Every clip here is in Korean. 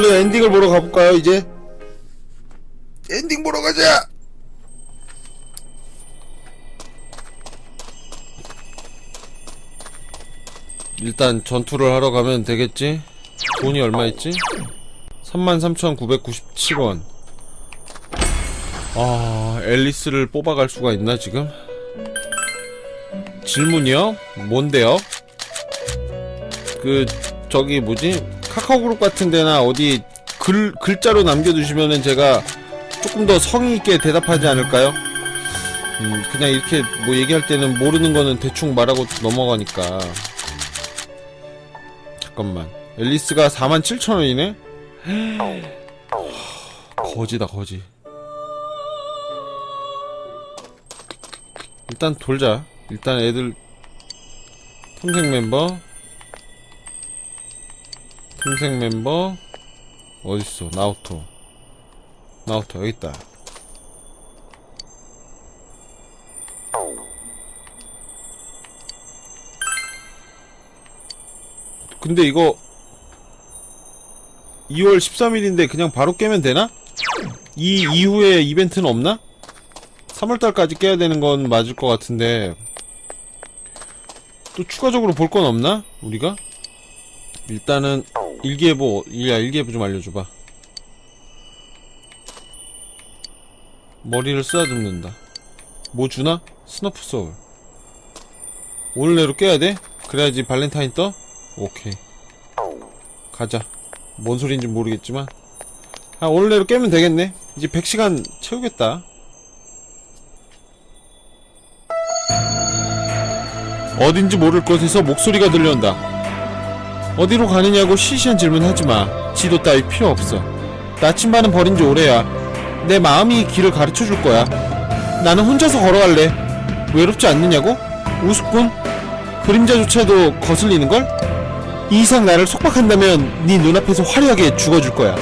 얼른 엔딩을 보러 가볼까요 이제? 엔딩 보러 가자! 일단 전투를 하러 가면 되겠지? 돈이 얼마 있지? 33,997원 아... 앨리스를 뽑아갈 수가 있나 지금? 질문이요? 뭔데요? 그 저기 뭐지 카카오그룹 같은 데나 어디 글 글자로 남겨두시면은 제가 조금 더 성의 있게 대답하지 않을까요? 음 그냥 이렇게 뭐 얘기할 때는 모르는 거는 대충 말하고 넘어가니까. 잠깐만. 앨리스가 47,000원이네? 거지다 거지. 일단 돌자. 일단 애들 틈색 멤버 틈색 멤버 어딨어 나우토 나우토 여깄다 근데 이거 2월 13일인데 그냥 바로 깨면 되나? 이 이후에 이벤트는 없나? 3월달까지 깨야 되는 건 맞을 것 같은데 또 추가적으로 볼 건 없나? 우리가? 일단은 일기예보 야 일기예보 좀 알려줘봐. 머리를 쓰다듬는다. 뭐 주나? 스너프 소울. 오늘 내로 깨야 돼? 그래야지 발렌타인 떠? 오케이. 가자. 뭔 소리인지 모르겠지만. 아 오늘 내로 깨면 되겠네. 이제 100시간 채우겠다. 어딘지 모를 곳에서 목소리가 들려온다 어디로 가느냐고 시시한 질문하지 마. 지도 따위 필요 없어. 나침반은 버린 지 오래야 내 마음이 길을 가르쳐 줄 거야. 나는 혼자서 걸어갈래. 외롭지 않느냐고? 우습군? 그림자조차도 거슬리는 걸? 이 이상 나를 속박한다면 네 눈앞에서 화려하게 죽어줄 거야.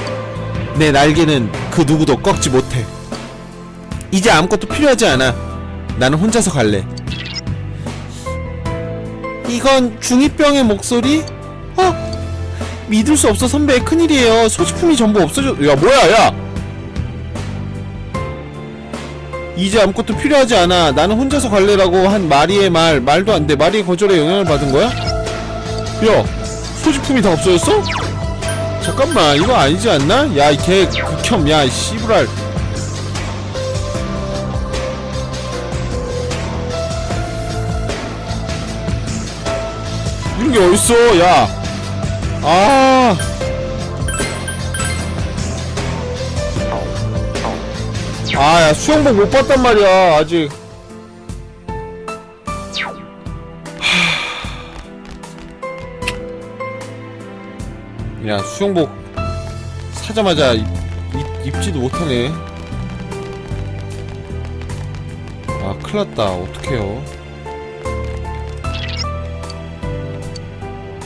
내 날개는 그 누구도 꺾지 못해. 이제 아무것도 필요하지 않아. 나는 혼자서 갈래. 이건 중2병의 목소리? 어? 믿을 수 없어 선배 큰일이에요 소지품이 전부 없어져 야 뭐야 야 이제 아무것도 필요하지 않아 나는 혼자서 갈래라고 한 마리의 말 말도 안돼 마리의 거절에 영향을 받은 거야? 야 소지품이 다 없어졌어? 잠깐만 이거 아니지 않나? 야 이 개 극혐 야이 씨부랄 이런 게 어딨어 야 아. 아, 야, 수영복 못 봤단 말이야, 아직. 하... 야, 수영복 사자마자 입, 입, 입지도 못하네. 아, 큰일 났다. 어떡해요.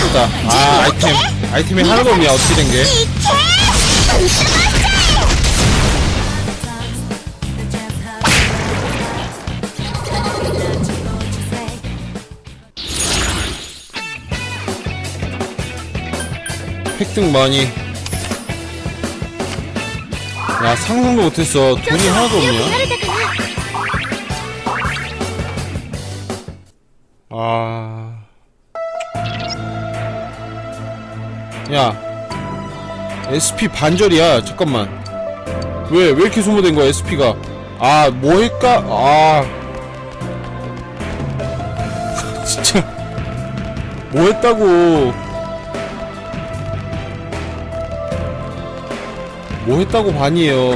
보자. 아, 아이템. 아이템이 하나도 없냐, 어떻게 된 게. 획득 많이. 야, 상상도 못했어. 돈이 하나도 없냐? 야. SP 반절이야. 잠깐만. 왜, 왜 이렇게 소모된 거야, SP가? 아, 뭐 할까? 아. 진짜. 뭐 했다고. 뭐 했다고 반이에요.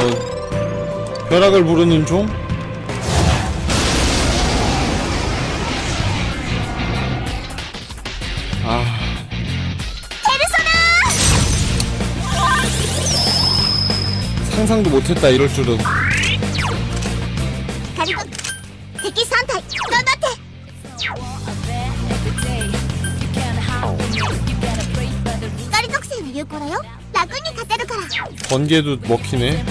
벼락을 부르는 종? 상상도 못했다 이럴 줄은 仮と敵3体頑張って光属性の有効だよ楽に勝てるから 번개도 먹히네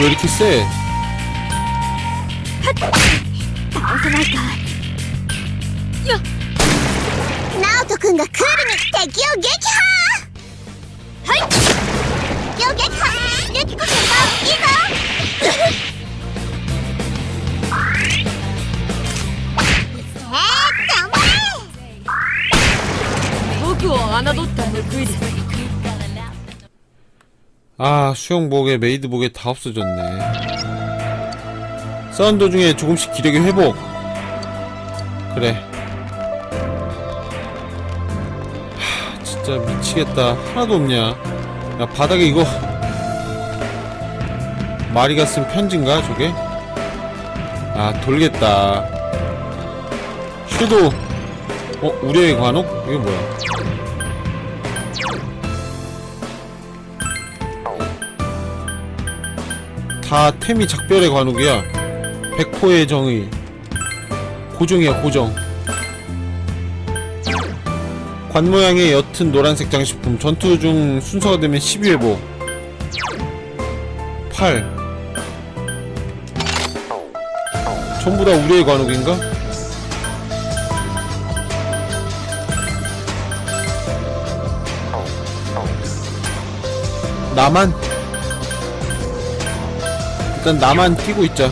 왜 이렇게 세? 아 수영복에 메이드복에 다 없어졌네. 싸운 도중에 조금씩 기력이 회복. 그래. 하 진짜 미치겠다. 하나도 없냐? 야 바닥에 이거 마리가 쓴 편지인가 저게? 아 돌겠다. 슈도. 어 우려의 관옥? 이게 뭐야 다 템이 작별의 관욱이야. 백호의 정의. 고정이야, 고정. 관 모양의 옅은 노란색 장식품. 전투 중 순서가 되면 12회복. 8. 전부 다 우리의 관욱인가? 나만? 일단 나만 뛰고 있자.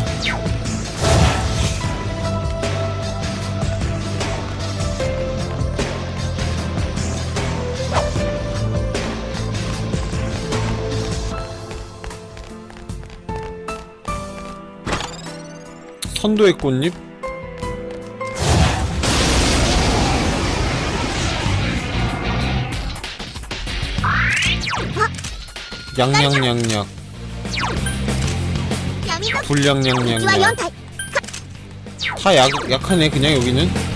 선도의 꽃잎? 양양양양. 4体 다 약, 약하네 그냥 여기는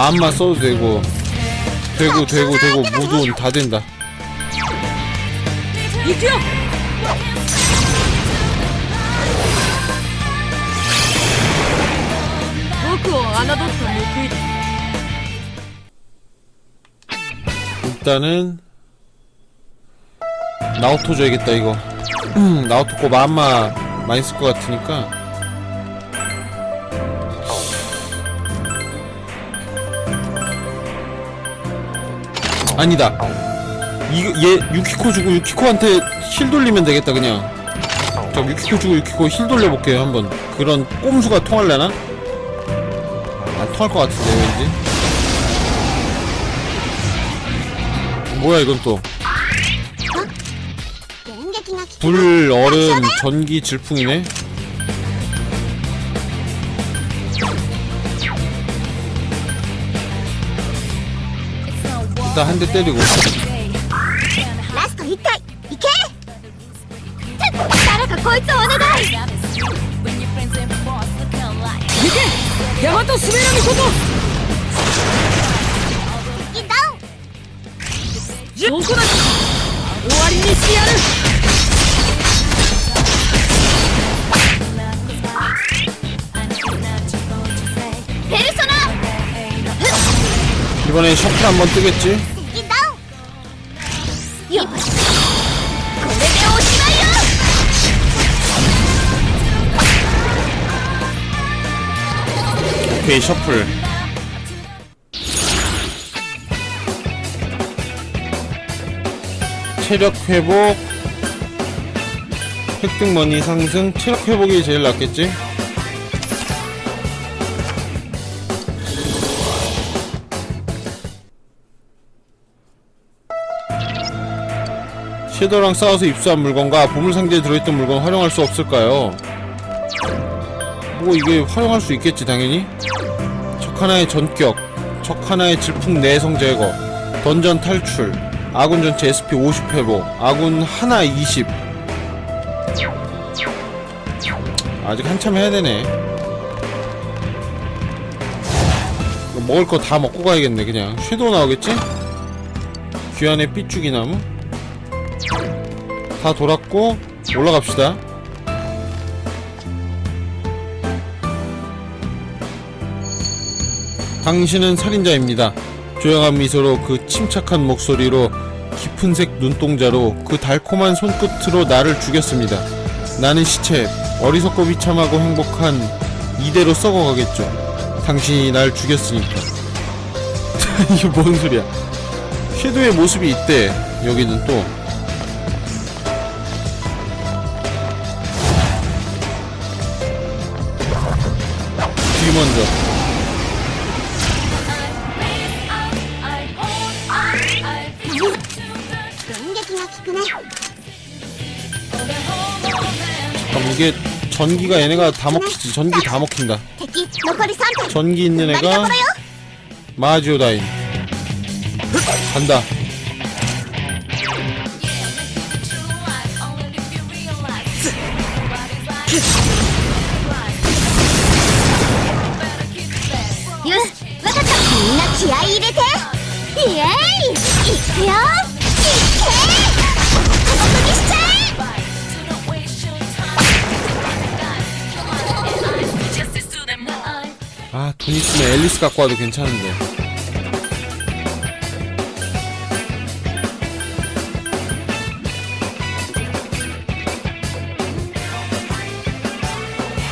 마음만 써도 되고 되고 되고 되고 모두 다 된다. 일단은 나우토 줘야겠다 이거. 나우토 꼭 마음만 많이 쓸 것 같으니까 아니다. 이거 얘 유키코 주고 유키코한테 힐 돌리면 되겠다 그냥. 저 유키코 주고 유키코 힐 돌려볼게요 한번. 그런 꼼수가 통할려나? 안 아, 통할 것 같은데 왠지? 뭐야 이건 또? 불, 얼음, 전기, 질풍이네? 한 대 때리고 이번에 셔틀 한번 뜨겠지? 오케이 셔플 체력 회복 획득머니 상승 체력 회복이 제일 낫겠지? 섀도랑 싸워서 입수한 물건과 보물상자에 들어있던 물건 활용할 수 없을까요? 뭐 이게 활용할 수 있겠지 당연히 적 하나의 전격, 적 하나의 질풍 내성 제거, 던전 탈출, 아군 전체 SP 50 회복, 아군 하나 20. 아직 한참 해야 되네. 먹을 거 다 먹고 가야겠네 그냥. 섀도우 나오겠지? 귀환의 삐죽이 나무. 다 돌았고 올라갑시다. 당신은 살인자입니다. 조용한 미소로 그 침착한 목소리로 깊은 색 눈동자로 그 달콤한 손끝으로 나를 죽였습니다. 나는 시체, 어리석고 비참하고 행복한 이대로 썩어가겠죠. 당신이 날 죽였으니까. 이게 뭔 소리야? 섀도의 모습이 있대. 여기는 또. 먼저. 잠깐 이게 전기가 얘네가 다 먹히지. 전기 다 먹힌다. 전기 있는 애가 마지오다인 간다. 気合い入れてイエーイいくよいっけー過酷にしちゃえ 아, 돈 있으면 앨리스 갖고 와도 괜찮은데.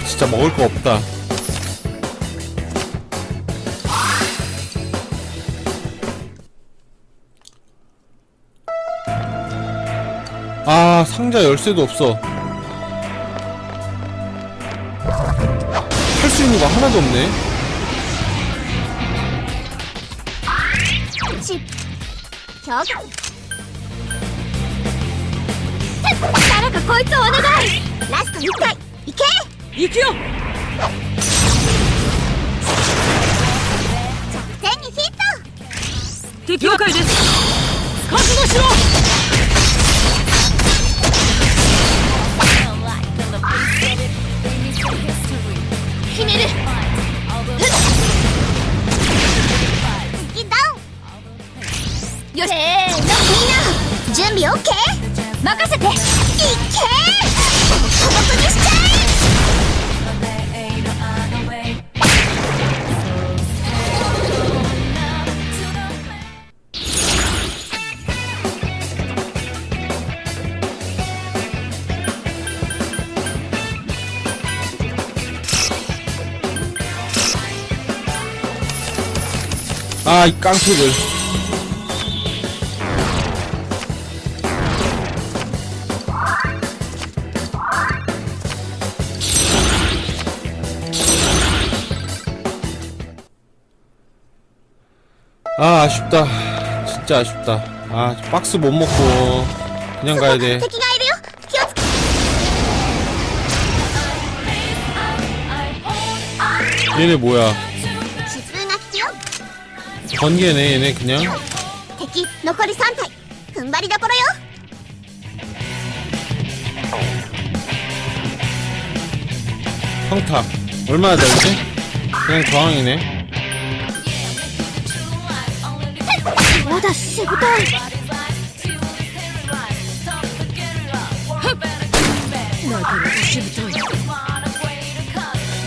아, 진짜 먹을 거 없다. 아, 상자 열쇠도 없어. 할 수 있는 거 하나도 없네. ち強化誰かこいつをお願いラスト1回いけ行くよ手にヒット敵了解です覚悟しろ よしせーのみんな準備 OK? 任せていっけー過酷にしちゃえ「 아, 이 깡패들. 아 아쉽다. 진짜 아쉽다. 아 박스 못 먹고 그냥 가야 돼. 얘네 뭐야? 번개네 얘네 그냥. 평타. 얼마나 잘지? 그냥 저항이네. 나다 씨부터 나다.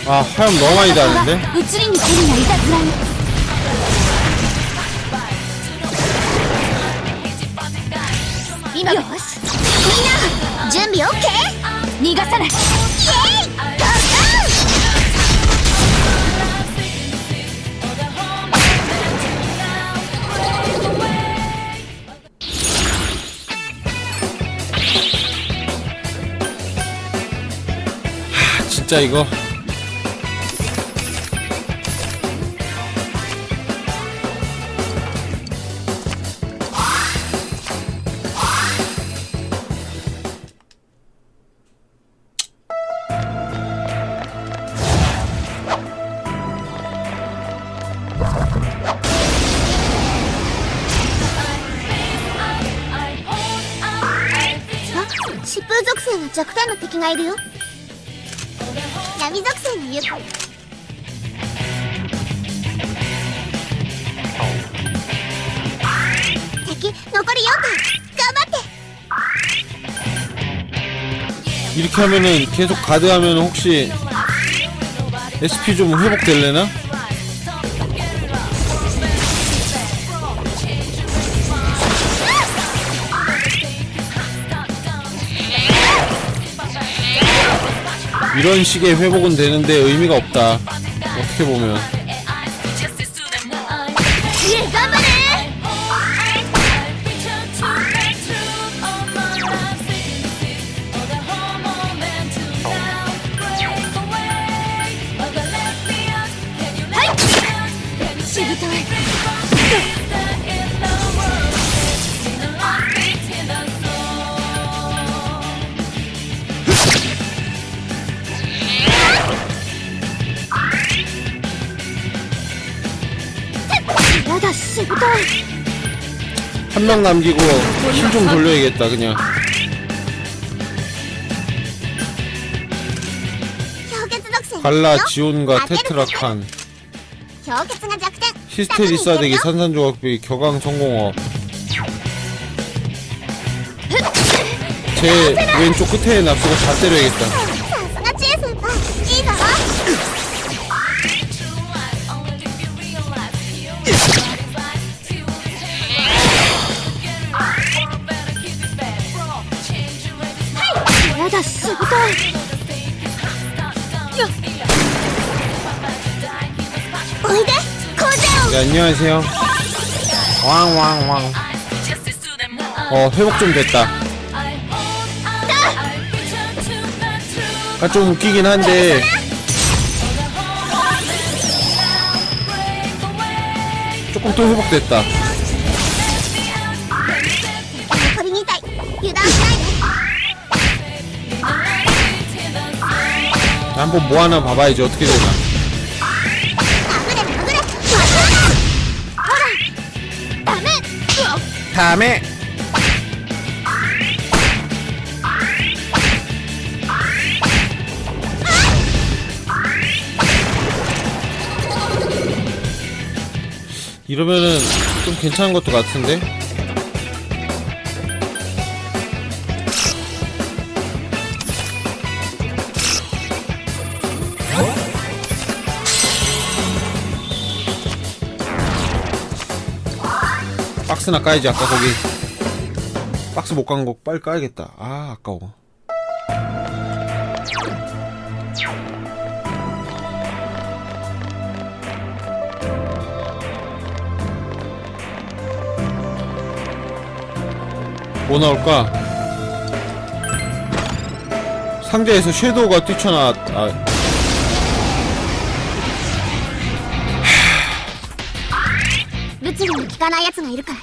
아 화염 너무 많이 다는데? 우쭐인 준비 오케이. 네가 살아. 예! 진짜 이거あ疾風属性の弱点の敵がいるよ 남이석생 위에 자기 너거리 여기. 까맣대 이렇게 하면은 계속 가드하면 혹시 SP 좀 회복될래나? 이런 식의 회복은 되는데 의미가 없다. 어떻게 보면. 한방 남기고 힐 좀 돌려야겠다 그냥 갈라 지온과 테트라칸 히스테리 싸대기 산산조각비 격앙 성공업 제 왼쪽 끝에 납수가 다 때려야겠다 네, 안녕하세요. 왕왕왕. 어 회복 좀 됐다. 아 좀 웃기긴 한데. 조금 또 회복됐다. 한번 뭐 하나 봐봐야지 어떻게 되나 다음에. 이러면은 좀 괜찮은 것도 같은데? 박스나 까야지 아까 거기 박스 못 간 거 빨리 까야겠다 아 아까워 뭐 나올까? 상자에서 섀도우가 뛰쳐나왔 아, 物理の効かないやつがいるから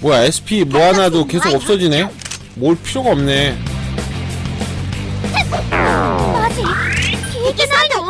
뭐야 SP 뭐 하나도 계속 없어지네? 뭘 필요가 없네. 다시 길게 살려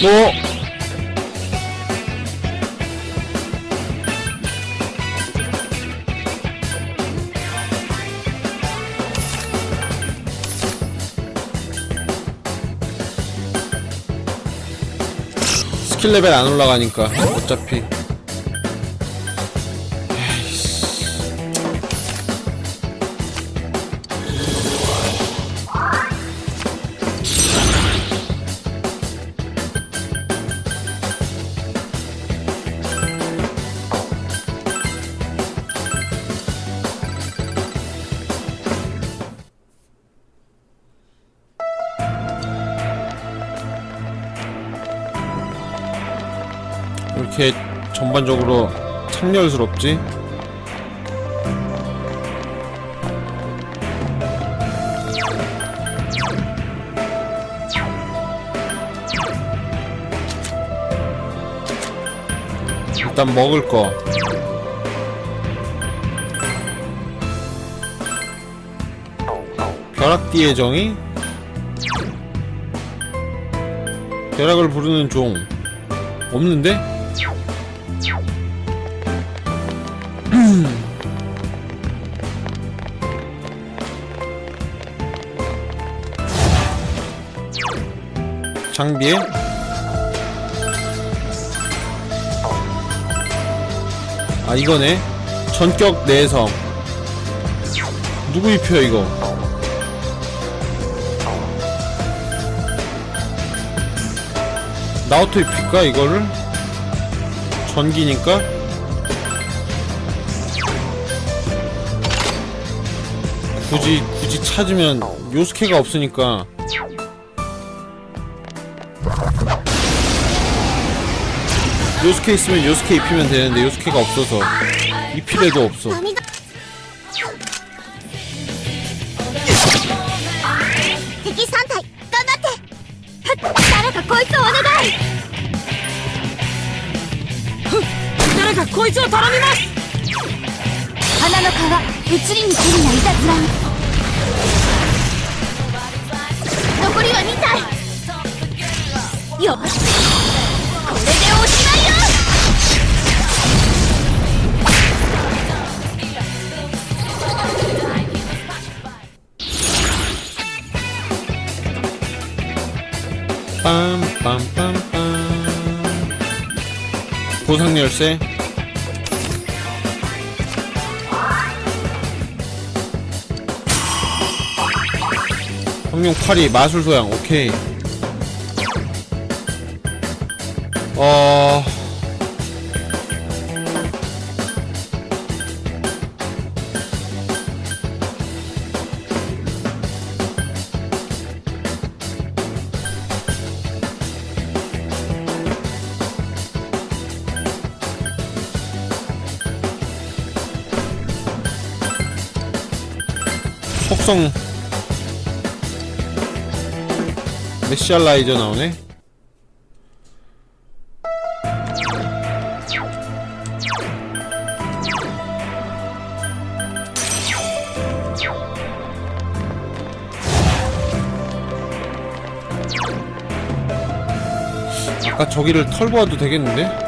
뭐? 스킬 7레벨 안 올라가니까 어차피 전반적으로 창렬스럽지? 일단 먹을 거 벼락띠의 정의 벼락을 부르는 종 없는데? 장비에? 아 이거네. 전격 내성. 누구 입혀 이거? 나우토 입힐까 이거를? 전기니까? 굳이 굳이 찾으면 요스케가 없으니까 요스케 있으면 요스케 입히면 되는데 요스케가 없어서 입힐래도 없어 빰빰빰빰 보상 열쇠. 성룡 8위 마술 소양 오케이. 어 속성 메시알라이저 나오네 아까 저기를 털고 와도 되겠는데?「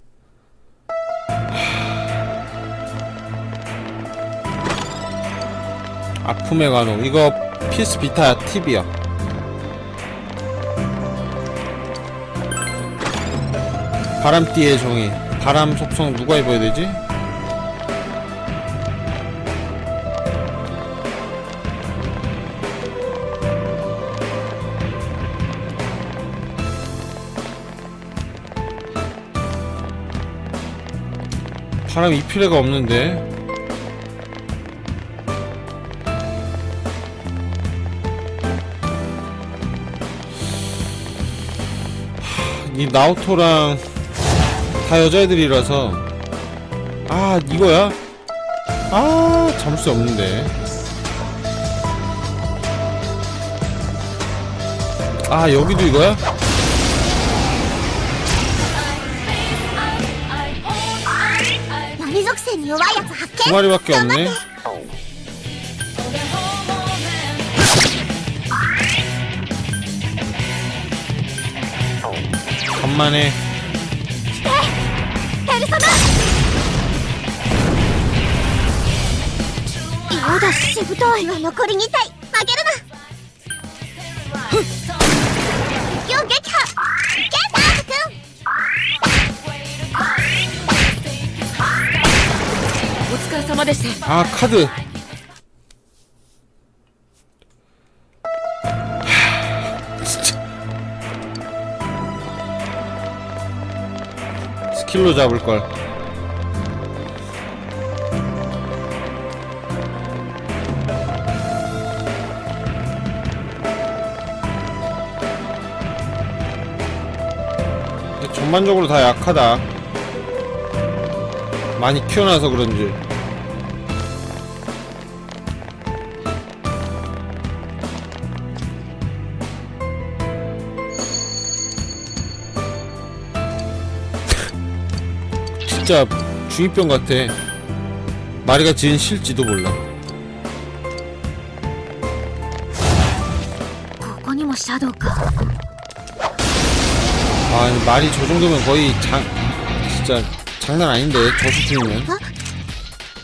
아픔의 간호 이거 PS 비타 팁이야. 바람띠의 정의 바람 속성 누가 입어야 되지? 바람 입힐 애가 없는데 이 나우토랑 다 여자애들이라서. 아 이거야? 아 잡을 수 없는데. 아 여기도 이거야? 두 마리밖에 없네. まね。ルまだしぶといは残り2体負けるな撃破ーズくんお疲れ様でした。あカズ。 킬로 잡을걸. 전반적으로 다 약하다. 많이 키워놔서 그런지 진짜 중이병 같아. 마리가 지은 실지도 몰라. ここにもシャドウか 아, 말이 저 정도면 거의 장, 진짜 장난 아닌데, 저 수준이면.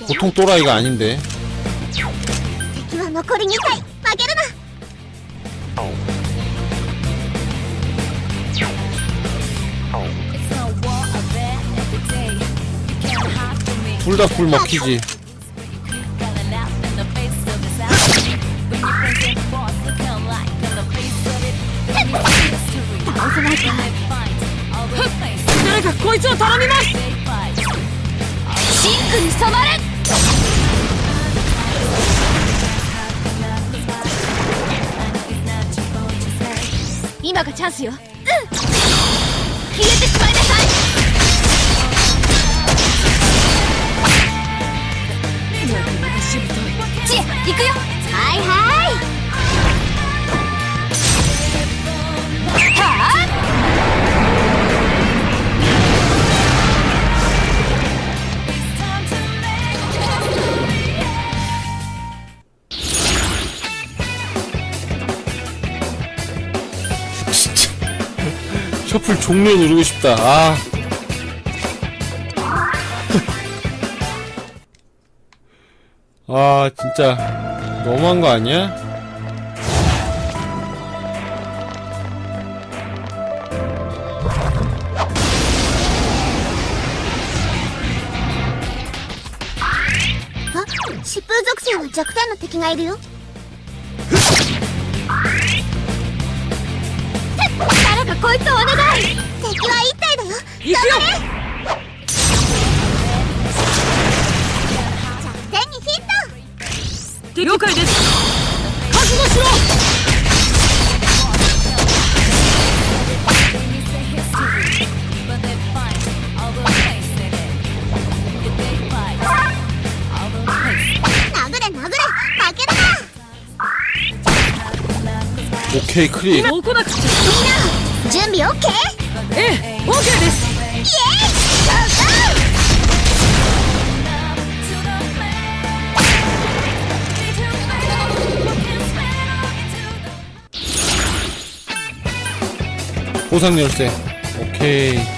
보통 또라이가 아닌데. 敵は残り2体 불닭불 먹히지. The face of it. Let me see history. 종료 누르고 싶다. 아. 아, 진짜. 너무한 거 아니야?あ疾風属性の弱点の敵がいるよ 生きろ了解です。覚悟しろ。殴れ殴れ負けオッケークリーみんな準備オッケー？ええオッケーです。 보상 열쇠. 오케이.